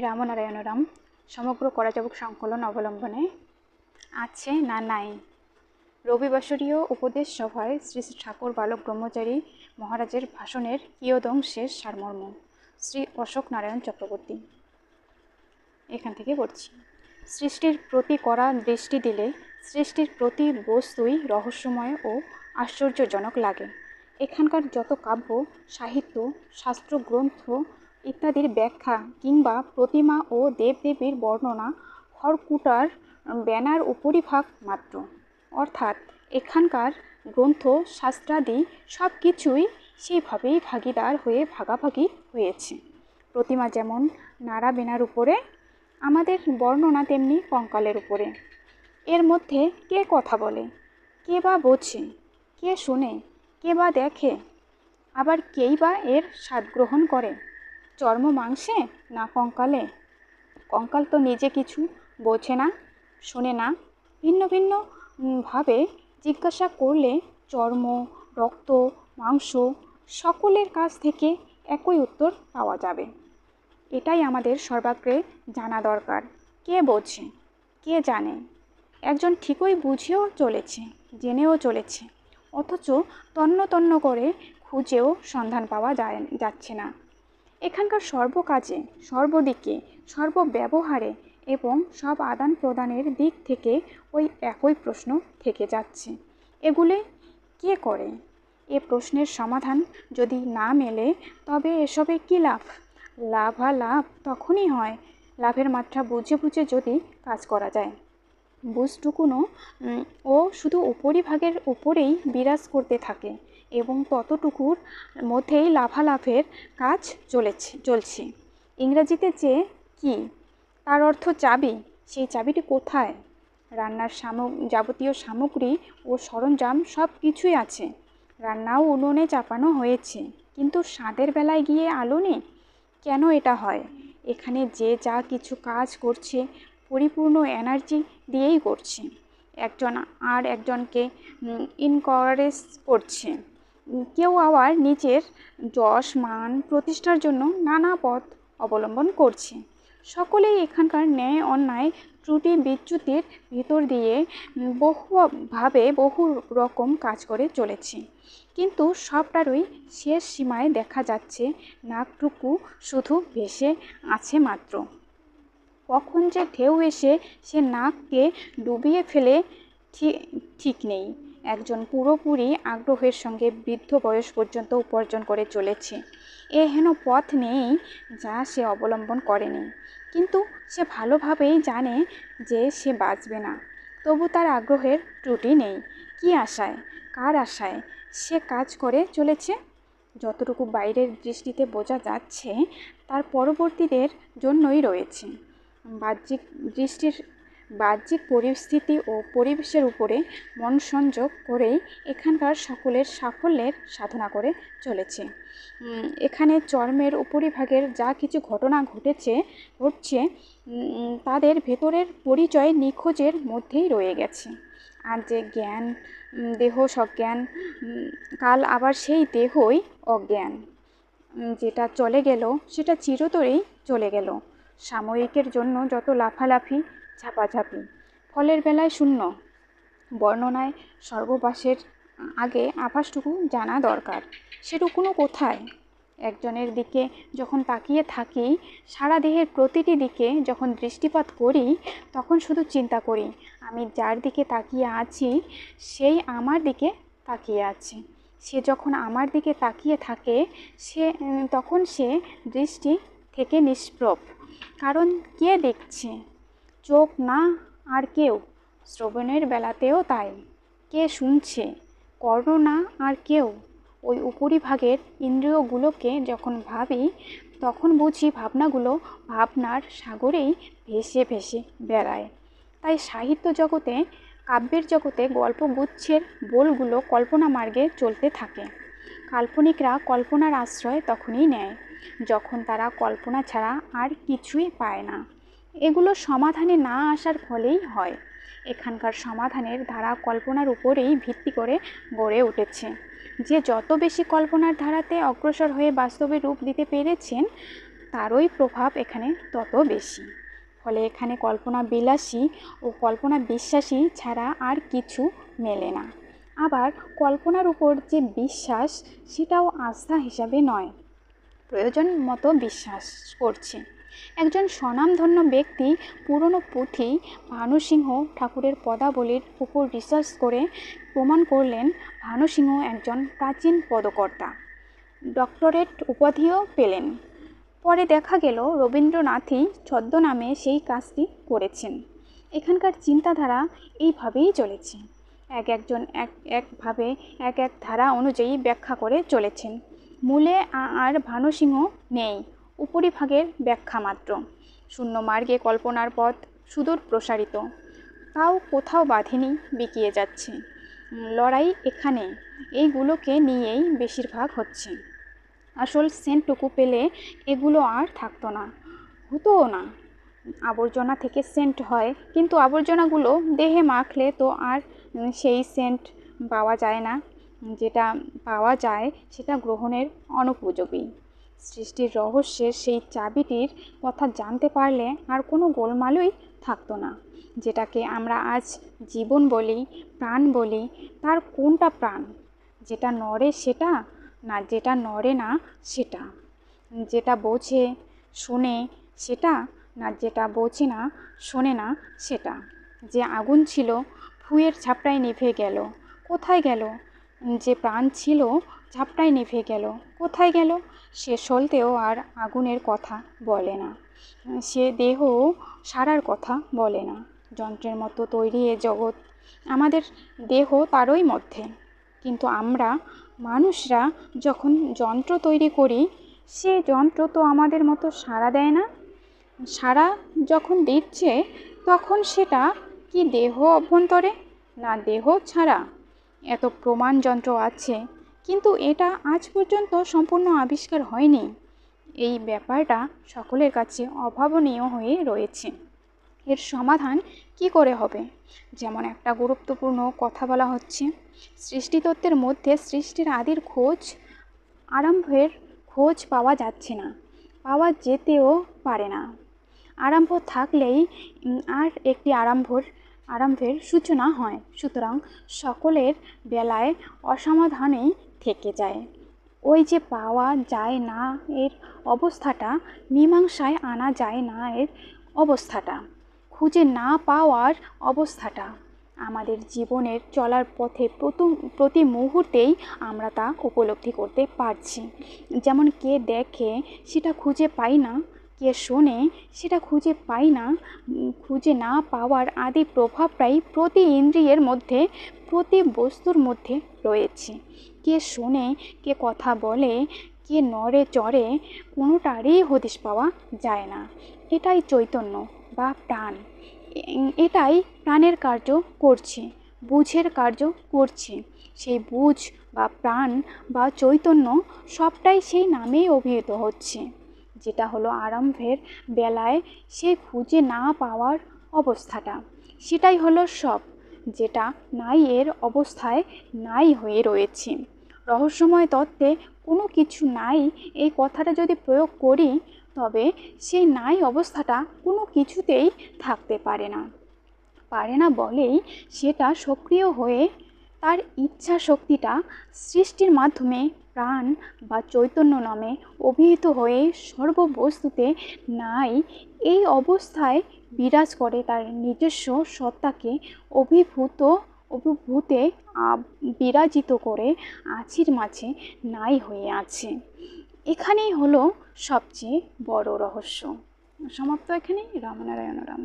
রামনারায়ণ রাম সমগ্র করাচাবুক সংকলন অবলম্বনে আছে না নাই? রবিবাসরীয় উপদেশ সভায় শ্রী শ্রী ঠাকুর বালক ব্রহ্মচারী মহারাজের ভাষণের কিয়দং শেষ সারমর্ম। শ্রী অশোক নারায়ণ চক্রবর্তী। এখান থেকে পড়ছি। সৃষ্টির প্রতি করা দৃষ্টি দিলে সৃষ্টির প্রতি বস্তুই রহস্যময় ও আশ্চর্যজনক লাগে। এখানকার যত কাব্য, সাহিত্য, শাস্ত্র, গ্রন্থ ইত্যাদির ব্যাখ্যা কিংবা প্রতিমা ও দেবদেবীর বর্ণনা খড়কুটার ব্যানার উপরিভাগ মাত্র। অর্থাৎ এখানকার গ্রন্থ, শাস্ত্রাদি সব কিছুই সেইভাবেই ভাগিদার হয়ে ভাগাভাগি হয়েছে। প্রতিমা যেমন নাড়া বেনার উপরে, আমাদের বর্ণনা তেমনি কঙ্কালের উপরে। এর মধ্যে কে কথা বলে, কে বা বোঝে, কে শোনে, কে বা দেখে, আবার কেই বা এর স্বাদ গ্রহণ করে। চর্ম মাংসে না কঙ্কালে? কঙ্কাল তো নিজে কিছু, বোঝে না, শোনে না। ভিন্ন ভিন্ন ভাবে জিজ্ঞাসা করলে চর্ম, রক্ত, মাংস সকলের কাছ থেকে একই উত্তর পাওয়া যাবে। এটাই আমাদের সর্বাগ্রে জানা দরকার। কে বোঝে? কে জানে? একজন ঠিকই বুঝেও চলেছে, জেনেও চলেছে। অথচ তন্ন তন্ন করে খুঁজেও সন্ধান পাওয়া যায়, যাচ্ছে না। এখানকার সর্বকাজে, সর্বদিকে, সর্বব্যবহারে এবং সব আদান প্রদানের দিক থেকে ওই একই প্রশ্ন থেকে যাচ্ছে। এগুলি কে করে? এ প্রশ্নের সমাধান যদি না মেলে, তবে এসবে কী লাভ? লাভালাভ তখনই হয়, লাভের মাত্রা বুঝে বুঝে যদি কাজ করা যায়। বুঝটুকুনও ও শুধু উপরিভাগের উপরেই বিরাজ করতে থাকে। এবং কতটুকুর মধ্যেই লাভালাভের কাজ চলেছে, চলছে। ইংরাজিতে যে কি, তার অর্থ চাবি, সেই চাবিটি কোথায়? রান্নার সামগ, যাবতীয় সামগ্রী ও সরঞ্জাম সব কিছুই আছে। রান্নাও উনুনে চাপানো হয়েছে, কিন্তু স্বাদের বেলায় গিয়ে আলো নেই? কেন এটা হয়? এখানে যে যা কিছু কাজ করছে, পরিপূর্ণ এনার্জি দিয়েই করছে। একজন আর একজনকে ইনকারেজ করছে। কেউ আবার নিজের যশ, মান, প্রতিষ্ঠার জন্য নানা পথ অবলম্বন করছে। সকলেই এখানকার ন্যায়, অন্যায়, ত্রুটি, বিচ্যুতির ভিতর দিয়ে বহুভাবে বহু রকম কাজ করে চলেছে। কিন্তু সবটারই শেষ সীমায় দেখা যাচ্ছে, নাকটুকু শুধু ভেসে আছে মাত্র। কখন যে ঢেউ এসে সে নাককে ডুবিয়ে ফেলে ঠিক নেই। একজন পুরোপুরি আগ্রহের সঙ্গে বৃদ্ধ বয়স পর্যন্ত উপার্জন করে চলেছে। এ হেন পথ নেই যা সে অবলম্বন করেনি। কিন্তু সে ভালোভাবেই জানে যে সে বাঁচবে না। তবু তার আগ্রহের ত্রুটি নেই। কি আশায়? কার আশায়? সে কাজ করে চলেছে? যতটুকু বাইরের দৃষ্টিতে বোঝা যাচ্ছে, তার পরবর্তীদের জন্যই রয়েছে। বাহ্যিক দৃষ্টির বাহ্যিক পরিস্থিতি ও পরিবেশের উপরে মন সংযোগ করেই এখানকার সকলের সাফল্যের সাধনা করে চলেছে। এখানে চর্মের উপরিভাগের যা কিছু ঘটনা ঘটেছে, ঘটছে তাদের ভেতরের পরিচয় নিখোঁজের মধ্যেই রয়ে গেছে। আর যে জ্ঞান দেহ সজ্ঞান কাল আবার সেই দেহই অজ্ঞান। যেটা চলে গেল, সেটা চিরতরেই চলে গেল। সাময়িকের জন্য যত লাফালাফি, ঝাপাঝাপি, ফলের বেলায় শূন্য। বর্ণনায় সর্ববাসের আগে আভাসটুকু জানা দরকার। সেটুকুনো কোথায়? একজনের দিকে যখন তাকিয়ে থাকি, সারা দেহের প্রতিটি দিকে যখন দৃষ্টিপাত করি, তখন শুধু চিন্তা করি, আমি যার দিকে তাকিয়ে আছি, সেই আমার দিকে তাকিয়ে আছে। সে যখন আমার দিকে তাকিয়ে থাকে, সে, তখন সে দৃষ্টি থেকে নিষ্প্রভ। কারণ কে দেখছে? চোখ না আর কেউ? শ্রবণের বেলাতেও তাই। কে শুনছে? কর্ণ না আর কেউ? ওই উপরিভাগের ইন্দ্রিয়গুলোকে যখন ভাবি, তখন বুঝি ভাবনাগুলো ভাবনার সাগরেই ভেসে ভেসে বেড়ায়। তাই সাহিত্য জগতে, কাব্যের জগতে গল্পগুচ্ছের বোলগুলো কল্পনা মার্গে চলতে থাকে। কাল্পনিকরা কল্পনার আশ্রয় তখনই নেয়, যখন তারা কল্পনা ছাড়া আর কিছুই পায় না। এগুলো সমাধানে না আসার ফলেই হয়। এখানকার সমাধানের ধারা কল্পনার উপরেই ভিত্তি করে গড়ে উঠেছে। যে যত বেশি কল্পনার ধারাতে অগ্রসর হয়ে বাস্তবে রূপ দিতে পেরেছেন, তারই প্রভাব এখানে তত বেশি। ফলে এখানে কল্পনা বিলাসী ও কল্পনা বিশ্বাসী ছাড়া আর কিছু মেলে না। আবার কল্পনার উপর যে বিশ্বাস, সেটাও আস্থা হিসাবে নয়। প্রয়োজন মতো বিশ্বাস করছে। একজন স্বনামধন্য ব্যক্তি পুরনো পুঁথি, ভানুসিংহ ঠাকুরের পদাবলীর উপর রিসার্চ করে প্রমাণ করলেন ভানুসিংহ একজন প্রাচীন পদকর্তা। ডক্টরেট উপাধিও পেলেন। পরে দেখা গেল রবীন্দ্রনাথই ছদ্মনামে সেই কাজটি করেছেন। এখানকার চিন্তাধারা এইভাবেই চলেছে। এক একজন এক একভাবে এক এক ধারা অনুযায়ী ব্যাখ্যা করে চলেছেন। মূলে আর ভানুসিংহ নেই, উপরিভাগের ব্যাখ্যা মাত্র। শূন্য মার্গে কল্পনার পথ সুদূর প্রসারিত। তাও কোথাও বাঁধেনি, বিকিয়ে যাচ্ছে। লড়াই এখানে, এইগুলোকে নিয়েই বেশিরভাগ হচ্ছে। আসল সেন্টটুকু পেলে এগুলো আর থাকতো না, হতোও না। আবর্জনা থেকে সেন্ট হয়, কিন্তু আবর্জনাগুলো দেহে মাখলে তো আর সেই সেন্ট পাওয়া যায় না। যেটা পাওয়া যায় সেটা গ্রহণের অনুপযোগী। সৃষ্টির রহস্যের সেই চাবিটির কথা জানতে পারলে আর কোনো গোলমালই থাকতো না। যেটাকে আমরা আজ জীবন বলি, প্রাণ বলি, তার কোনটা প্রাণ? যেটা নড়ে সেটা না যেটা নড়ে না সেটা? যেটা বোঝে শোনে সেটা না যেটা বোঝে না শোনে না সেটা? যে আগুন ছিল ফুয়ের ঝাপটায় নিভে গেল। কোথায় গেল? যে প্রাণ ছিল, ঝাপটায় নিভে গেল। কোথায় গেল? সে সলতেও আর আগুনের কথা বলে না। সে দেহ সারার কথা বলে না। যন্ত্রের মতো তৈরি এ জগৎ। আমাদের দেহ তারই মধ্যে। কিন্তু আমরা, মানুষরা, যখন যন্ত্র তৈরি করি, সে যন্ত্র তো আমাদের মতো সাড়া দেয় না? সাড়া যখন দিচ্ছে, তখন সেটা কি দেহ অভ্যন্তরে? না, দেহ ছাড়া। এত প্রমাণ যন্ত্র আছে, কিন্তু এটা আজ পর্যন্ত সম্পূর্ণ আবিষ্কার হয়নি। এই ব্যাপারটা সকলের কাছে অভাবনীয় হয়ে রয়েছে। এর সমাধান কি করে হবে? যেমন একটা গুরুত্বপূর্ণ কথা বলা হচ্ছে, সৃষ্টিতত্ত্বের মধ্যে সৃষ্টির আদির খোঁজ, আরম্ভের খোঁজ পাওয়া যাচ্ছে না, পাওয়া যেতেও পারে না। আরম্ভ থাকলেই আর একটি আরম্ভর, আরম্ভের সূচনা হয়। সুতরাং সকলের বেলায় অসমাধানেই থেকে যায়। ওই যে পাওয়া যায় না এর অবস্থাটা, মীমাংসায় আনা যায় না এর অবস্থাটা। খুঁজে না পাওয়ার অবস্থাটা। আমাদের জীবনের চলার পথে প্রতি মুহূর্তেই আমরা তা উপলব্ধি করতে পারছি। যেমন কে দেখে, সেটা খুঁজে পাই না। কে শোনে, সেটা খুঁজে পাই না। খুঁজে না পাওয়ার আদি প্রভাবটাই প্রতি ইন্দ্রিয়ের মধ্যে, প্রতি বস্তুর মধ্যে রয়েছে। কে শোনে, কে কথা বলে, কে নড়ে চড়ে, কোনোটারই হদিশ পাওয়া যায় না। এটাই চৈতন্য বা প্রাণ। এটাই প্রাণের কার্য করছে, বুঝের কার্য করছে। সেই বুঝ বা প্রাণ বা চৈতন্য সবটাই সেই নামেই অভিহিত হচ্ছে। যেটা হলো আরম্ভের বেলায় সে খুঁজে না পাওয়ার অবস্থাটা। সেটাই হলো সব, যেটা নাই এর অবস্থায় নাই হয়ে রয়েছে। রহস্যময় তত্ত্বে কোনো কিছু নাই এই কথাটা যদি প্রয়োগ করি, তবে সেই নাই অবস্থাটা কোনো কিছুতেই থাকতে পারে না। পারে না বলেই সেটা সক্রিয় হয়ে তার ইচ্ছা শক্তিটা সৃষ্টির মাধ্যমে প্রাণ বা চৈতন্য নামে অভিহিত হয়ে সর্ববস্তুতে নাই, এই অবস্থায় বিরাজ করে তার নিজস্ব সত্তাকে অভিভূত, অভিভূতে বিরাজিত করে আছির মাঝে নাই হয়ে আছে। এখানেই হলো সবচেয়ে বড় রহস্য। সমাপ্ত এখানেই। রামনারায়ণ রাম